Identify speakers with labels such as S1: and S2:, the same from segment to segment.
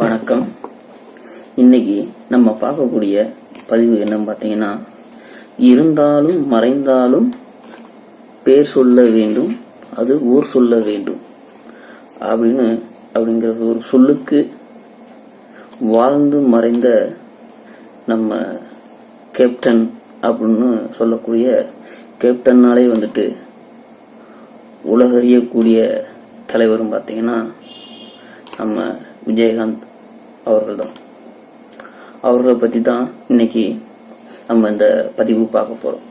S1: வணக்கம். இன்னைக்கு நம்ம பார்க்கக்கூடிய பதிவு என்னன்னு பார்த்தீங்கன்னா இருந்தாலும் மறைந்தாலும் பேர் சொல்ல வேண்டும் அது ஊர் சொல்ல வேண்டும் அப்படின்னு அப்படிங்கிற ஒரு சொல்லுக்கு வாழ்ந்து மறைந்த நம்ம கேப்டன் அப்படின்னு சொல்லக்கூடிய கேப்டன்னாலே வந்துட்டு உலகறியக்கூடிய தலைவரும் பார்த்தீங்கன்னா நம்ம விஜயகாந்த். அவர்கள் தான் அவர்களை பற்றி தான் இன்னைக்கு நம்ம இந்த பதிவு பார்க்க போகிறோம்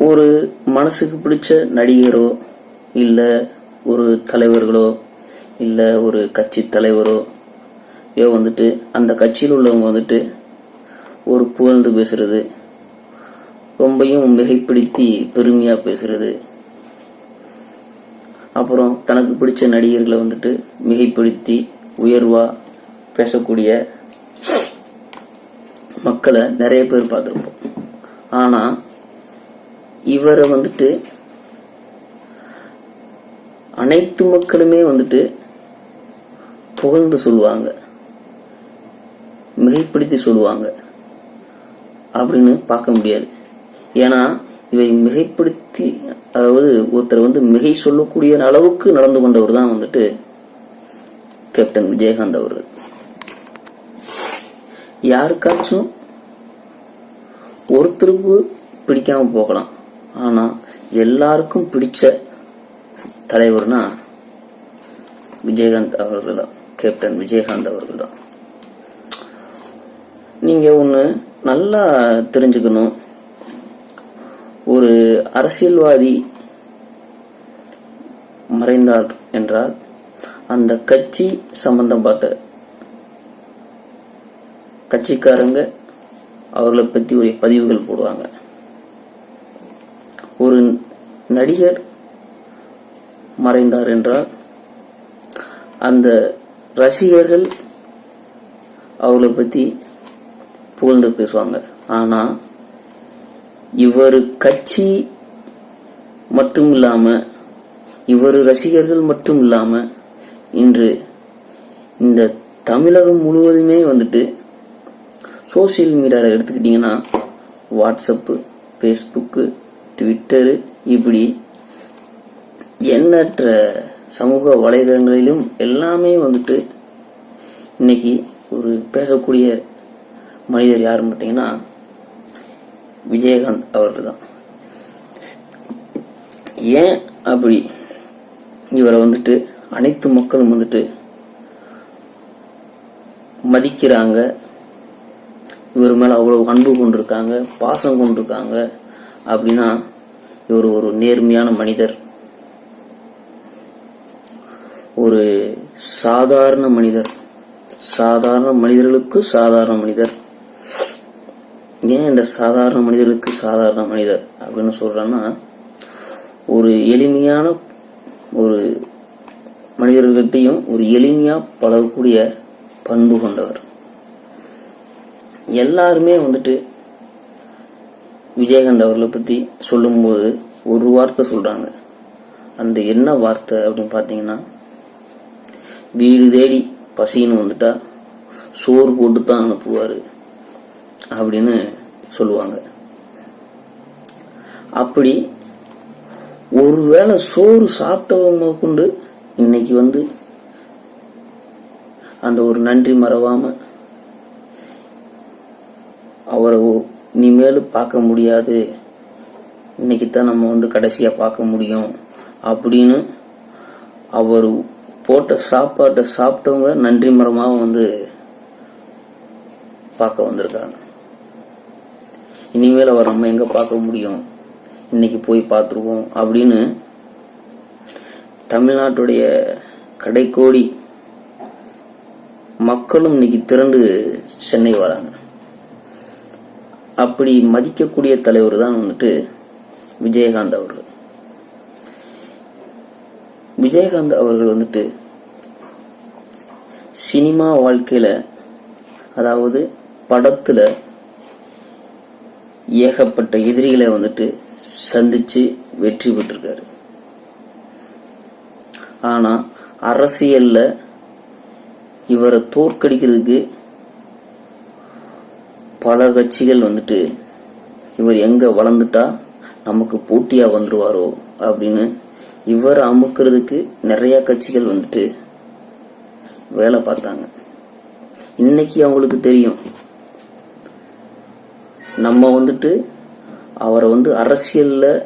S1: ஒரு மனசுக்கு பிடிச்ச நடிகரோ இல்லை ஒரு தலைவர்களோ இல்லை ஒரு கட்சி தலைவரோ யோ வந்துட்டு அந்த கட்சியில் உள்ளவங்க வந்துட்டு ஒரு புகழ்ந்து பேசுறது ரொம்பையும் மிகைப்படுத்தி பெருமையா பேசுறது அப்புறம் தனக்கு பிடிச்ச நடிகர்களை வந்துட்டு மிகைப்படுத்தி உயர்வா பேசக்கூடிய மக்களை நிறைய பேர் பார்த்துருப்போம். ஆனா இவரை வந்துட்டு அனைத்து மக்களுமே வந்துட்டு புகழ்ந்து சொல்லுவாங்க. மிகைப்படுத்தி சொல்லுவாங்க. அப்படின்னு பார்க்க முடியாது. ஏன்னா இவை மிகைப்படுத்தி அதாவது ஒருத்தர் வந்து மிகை சொல்லக்கூடிய அளவுக்கு நடந்து கொண்டவர் தான் வந்துட்டு கேப்டன் விஜயகாந்த் அவர்கள் யாருக்காச்சும் ஒருத்தருக்கு பிடிக்காம போகலாம். ஆனா எல்லாருக்கும் பிடிச்ச தலைவர்னா விஜயகாந்த் அவர்கள் தான். கேப்டன் விஜயகாந்த் அவர்கள் தான். நீங்க ஒண்ணு நல்லா தெரிஞ்சுக்கணும். ஒரு அரசியல்வாதி மறைந்தார் என்றால் அந்த கட்சி சம்பந்தப்பட்ட கட்சிக்காரங்க அவர்களை பத்தி ஒரு பதிவுகள் போடுவாங்க. ஒரு நடிகர் மறைந்தார் என்றால் அந்த ரசிகர்கள் அவளை பத்தி புகழ்ந்து பேசுவாங்க. ஆனா இவர் கட்சி மட்டும் இல்லாம இவர் ரசிகர்கள் மட்டும் இல்லாம இன்று இந்த தமிழகம் முழுவதுமே வந்துட்டு சோசியல் மீடியாவில் எடுத்துக்கிட்டீங்கன்னா வாட்ஸ்அப்பு ஃபேஸ்புக்கு ட்விட்டரு இப்படி எண்ணற்ற சமூக வலைதளங்களிலும் எல்லாமே வந்துட்டு இன்னைக்கு ஒரு பேசக்கூடிய மனிதர் யாருன்னு பார்த்தீங்கன்னா விஜயகாந்த் அவர்கள் தான் ஏன் அப்படி? இவரை வந்துட்டு அனைத்து மக்களும் வந்துட்டு மதிக்கிறாங்க. இவர் மேல அவ்வளவு அன்பு கொண்டிருக்காங்க பாசம் கொண்டிருக்காங்க அப்படின்னா இவர் ஒரு நேர்மையான மனிதர். ஒரு சாதாரண மனிதர். சாதாரண மனிதர்களுக்கு சாதாரண மனிதர். ஏன் இந்த சாதாரண மனிதர்களுக்கு சாதாரண மனிதர் அப்படின்னு சொல்றேன்னா ஒரு எளிமையான ஒரு மனிதர்கிட்டையும் ஒரு எளிமையா பழகக்கூடிய பண்பு கொண்டவர். எல்லாருமே வந்துட்டு விஜயகாந்த் அவர்களை பத்தி சொல்லும்போது ஒரு வார்த்தை சொல்றாங்க. அந்த என்ன வார்த்தை அப்படின்னு பாத்தீங்கன்னா வீடு தேடி பசின்னு வந்துட்டா சோறு போட்டு தான் அனுப்புவாரு அப்படின்னு சொல்லுவாங்க. அப்படி ஒருவேளை சோறு சாப்பிட்டவங்க கொண்டு இன்னைக்கு வந்து அந்த ஒரு நன்றி மறவாம அவரை இனிமேலும் பார்க்க முடியாது. இன்னைக்கு தான் நம்ம வந்து கடைசியா பார்க்க முடியும் அப்படின்னு அவர் போட்ட சாப்பாட்டை சாப்பிட்டவங்க நன்றி மரமாக வந்து பார்க்க வந்திருக்காங்க. இனிமேல் அவர் நம்ம எங்க பார்க்க முடியும்? இன்னைக்கு போய் பார்த்துருவோம் அப்படின்னு தமிழ்நாட்டுடைய கடைக்கோடி மக்களும் இன்னைக்கு திரண்டு சென்னை வராங்க. அப்படி மதிக்கக்கூடிய தலைவர் தான் வந்துட்டு விஜயகாந்த் அவர்கள். விஜயகாந்த் அவர்கள் வந்துட்டு சினிமா வாழ்க்கையில அதாவது படத்துல ஏகப்பட்ட எதிரிகளை வந்துட்டு சந்திச்சு வெற்றி பெற்றிருக்காரு. ஆனா அரசியல்ல இவரை தோற்கடிக்கிறதுக்கு பல கட்சிகள் வந்துட்டு இவர் எங்க வளர்ந்துட்டா நமக்கு போட்டியா வந்துருவாரோ? அப்படின்னு இவரை அமுக்கிறதுக்கு நிறைய கட்சிகள் வந்துட்டு வேலை பார்த்தாங்க. இன்னைக்கு அவங்களுக்கு தெரியும் நம்ம வந்துட்டு அவரை வந்து அரசியலில்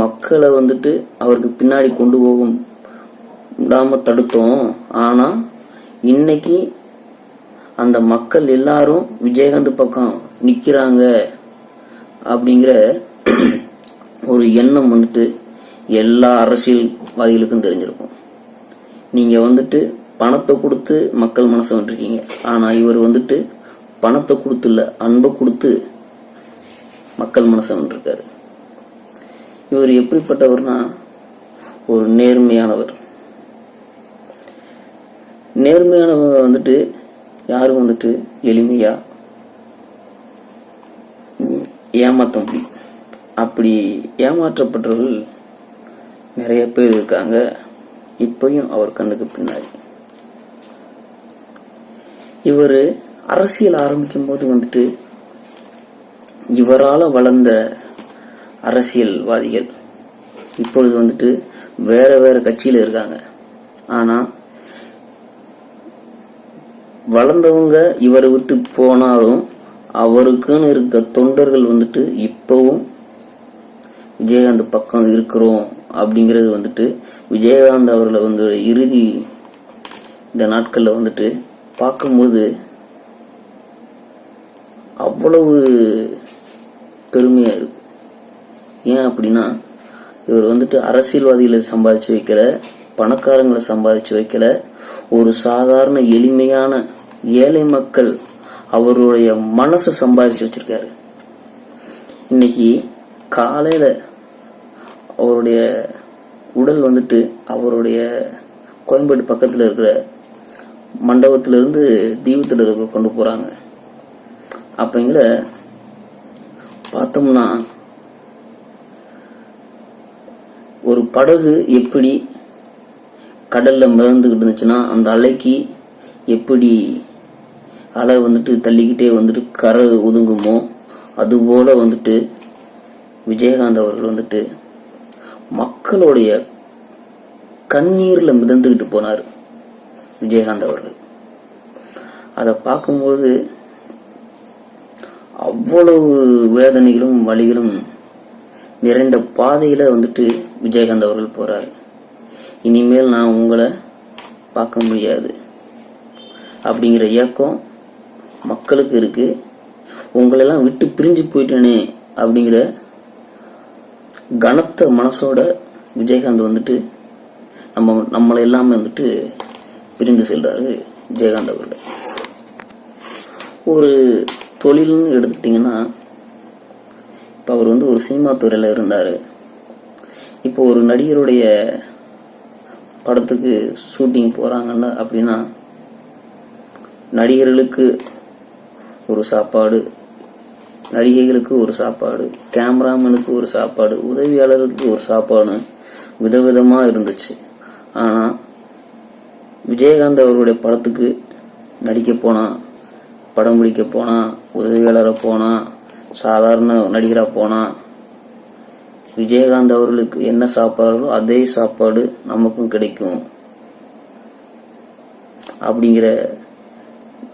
S1: மக்களை வந்துட்டு அவருக்கு பின்னாடி கொண்டு போகும் விடாம தடுத்தோம். ஆனால் இன்னைக்கு அந்த மக்கள் எல்லாரும் விஜயகாந்த் பக்கம் நிற்கிறாங்க அப்படிங்கிற ஒரு எண்ணம் வந்துட்டு எல்லா அரசியல்வாதிகளுக்கும் தெரிஞ்சிருக்கும். நீங்கள் வந்துட்டு பணத்தை கொடுத்து மக்கள் மனசை வந்துருக்கீங்க. ஆனால் இவர் வந்துட்டு பணத்தை கொடுத்து இல்லை அன்பை கொடுத்து மக்கள் மனசை வென்றிருக்காரு இவர் எப்படிப்பட்டவர்னா ஒரு நேர்மையானவர். நேர்மையானவங்க வந்துட்டு யாரும் வந்துட்டு எளிமையா ஏமாற்ற முடியும் அப்படி ஏமாற்றப்பட்டவர்கள் நிறைய பேர் இருக்காங்க. இப்பயும் அவர் கண்ணுக்கு பின்னாடி. இவர் அரசியல் ஆரம்பிக்கும் போது வந்துட்டு இவரால் வளர்ந்த அரசியல்வாதிகள் இப்பொழுது வந்துட்டு வேற வேற கட்சியில் இருக்காங்க. ஆனால் வளர்ந்தவங்க இவரை விட்டு போனாலும் அவருக்குன்னு இருக்க தொண்டர்கள் வந்துட்டு இப்பவும் விஜயகாந்த் பக்கம் இருக்கிறோம் அப்படிங்கிறது வந்துட்டு விஜயகாந்த் அவர்களை வந்து இறுதி இந்த நாட்களில் வந்துட்டு பார்க்கும்பொழுது அவ்வளவு பெருமையாக இருக்கும். ஏன் அப்படின்னா இவர் வந்துட்டு அரசியல்வாதிகளை சம்பாதிச்சு வைக்கல பணக்காரங்களை சம்பாதிச்சு வைக்கல. ஒரு சாதாரண எளிமையான ஏழை மக்கள் அவருடைய மனசை சம்பாதிச்சு வச்சிருக்காரு. இன்னைக்கு காலையில அவருடைய உடல் வந்துட்டு அவருடைய கோயம்பேடு பக்கத்தில் இருக்கிற மண்டபத்திலிருந்து தீபத்தில் இருக்க கொண்டு போறாங்க. அப்படிங்கிற பார்த்தோம்னா ஒரு படகு எப்படி கடல்ல மிதந்துகிட்டு இருந்துச்சுன்னா அந்த அலைக்கு எப்படி அலை வந்துட்டு தள்ளிக்கிட்டே வந்துட்டு கரை ஒதுங்குமோ அதுபோல வந்துட்டு விஜயகாந்த் அவர்கள் வந்துட்டு மக்களுடைய கண்ணீர்ல மிதந்துகிட்டு போனார் விஜயகாந்த் அவர்கள். அதை பார்க்கும்போது அவ்வளவு வேதனைகளும் வலிகளும் நிறைந்த பாதையில வந்துட்டு விஜயகாந்த் அவர்கள் போறாரு. இனிமேல் நான் உங்களை பார்க்க முடியாது. அப்படிங்கிற ஏக்கம் மக்களுக்கு இருக்கு. உங்களெல்லாம் விட்டு பிரிஞ்சு போயிட்டேனே அப்படிங்கிற கனத்த மனசோட விஜயகாந்த் வந்துட்டு நம்ம நம்மளை எல்லாமே வந்துட்டு பிரிந்து செல்றாரு விஜயகாந்த் அவர்கள். ஒரு தொழில்னு எடுத்துட்டிங்கன்னா இப்போ அவர் வந்து ஒரு சினிமா துறையில் இருந்தார். இப்போ ஒரு நடிகருடைய படத்துக்கு ஷூட்டிங் போகிறாங்கன்னா அப்படின்னா நடிகர்களுக்கு ஒரு சாப்பாடு நடிகைகளுக்கு ஒரு சாப்பாடு கேமராமேனுக்கு ஒரு சாப்பாடு உதவியாளருக்கு ஒரு சாப்பாடு விதவிதமாக இருந்துச்சு. ஆனால் விஜயகாந்த் அவருடைய படத்துக்கு நடிக்க போனால் படம் பிடிக்க போனால் உதவியாளராக போனா சாதாரண நடிகராக போனா விஜயகாந்த் அவர்களுக்கு என்ன சாப்பாடுகளோ அதே சாப்பாடு நமக்கும் கிடைக்கும். அப்படிங்கிற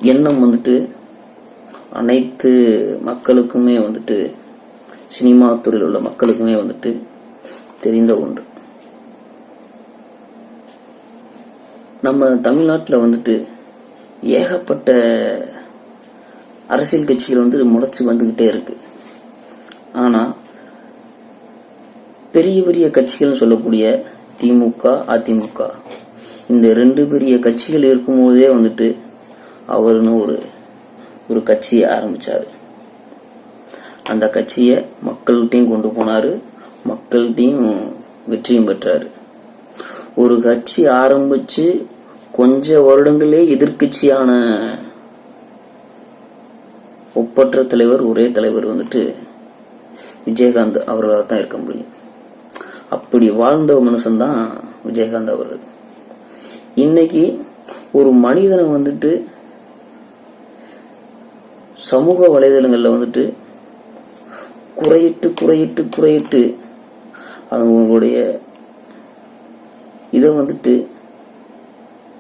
S1: எண்ணம் வந்துட்டு அனைத்து மக்களுக்குமே வந்துட்டு சினிமா துறையில் உள்ள மக்களுக்குமே வந்துட்டு தெரிந்த ஒன்று. நம்ம தமிழ்நாட்டில் வந்துட்டு ஏகப்பட்ட அரசியல் கட்சிகள் வந்து முளைச்சு வந்துகிட்டே இருக்கு. ஆனா பெரிய பெரிய கட்சிகள்னு சொல்லக்கூடிய திமுக அதிமுக இந்த ரெண்டு பெரிய கட்சிகள் இருக்கும்போதே வந்துட்டு அவருன்னு ஒரு ஒரு கட்சியை ஆரம்பிச்சாரு. அந்த கட்சியை மக்கள்கிட்டையும் கொண்டு போனாரு மக்கள்கிட்டையும் வெற்றியும் பெற்றாரு. ஒரு கட்சி ஆரம்பிச்சு கொஞ்ச வருடங்களே எதிர்க்கட்சியான ஒப்பற்ற தலைவர் ஒரே தலைவர் வந்துட்டு விஜயகாந்த் அவர்களால் தான் இருக்க முடியும். அப்படி வாழ்ந்த மனுஷன்தான் விஜயகாந்த் அவர்கள். இன்னைக்கு ஒரு மனிதனை வந்துட்டு சமூக வலைதளங்களில் வந்துட்டு குறையிட்டு குறையிட்டு குறையிட்டு அவங்களுடைய இதை வந்துட்டு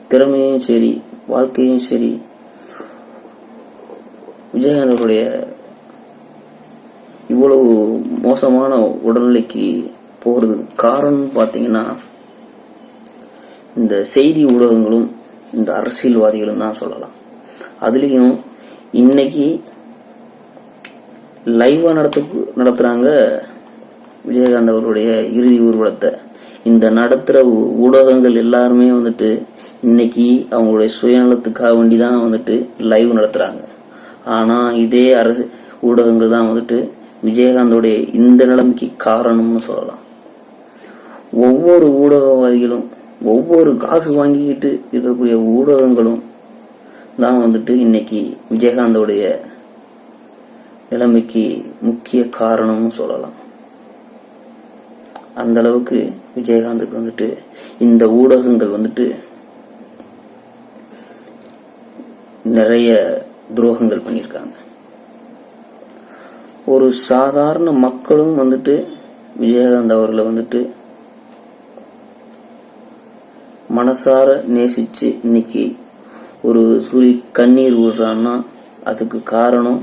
S1: திறமையும் சரி வாழ்க்கையும் சரி விஜயகாந்த் அவருடைய இவ்வளவு மோசமான உடல்நிலைக்கு போகிறதுக்கு காரணம் பார்த்தீங்கன்னா இந்த செய்தி ஊடகங்களும் இந்த அரசியல்வாதிகளும் தான் சொல்லலாம். அதுலேயும் இன்னைக்கு லைவாக நடத்து நடத்துகிறாங்க விஜயகாந்த் அவருடைய இறுதி ஊர்வலத்தை. இந்த நடத்துகிற ஊடகங்கள் எல்லாருமே வந்துட்டு இன்னைக்கு அவங்களுடைய சுயநலத்துக்காக வேண்டி தான் வந்துட்டு லைவ் நடத்துகிறாங்க ஆனா இதே அரசு ஊடகங்கள் தான் வந்துட்டு விஜயகாந்தோடைய இந்த நிலைமைக்கு காரணம்னு சொல்லலாம். ஒவ்வொரு ஊடகவாதிகளும் ஒவ்வொரு காசு வாங்கிக்கிட்டு இருக்கக்கூடிய ஊடகங்களும் தான் வந்துட்டு இன்னைக்கு விஜயகாந்தோடைய நிலைமைக்கு முக்கிய காரணம்னு சொல்லலாம். அந்த அளவுக்கு விஜயகாந்துக்கு வந்துட்டு இந்த ஊடகங்கள் வந்துட்டு நிறைய துரோகங்கள் பண்ணியிருக்காங்க. ஒரு சாதாரண மக்களும் வந்துட்டு விஜயகாந்த் அவர்களை வந்துட்டு மனசார நேசிச்சு இன்னைக்கு ஒரு சுழி கண்ணீர் விடுறான்னா அதுக்கு காரணம்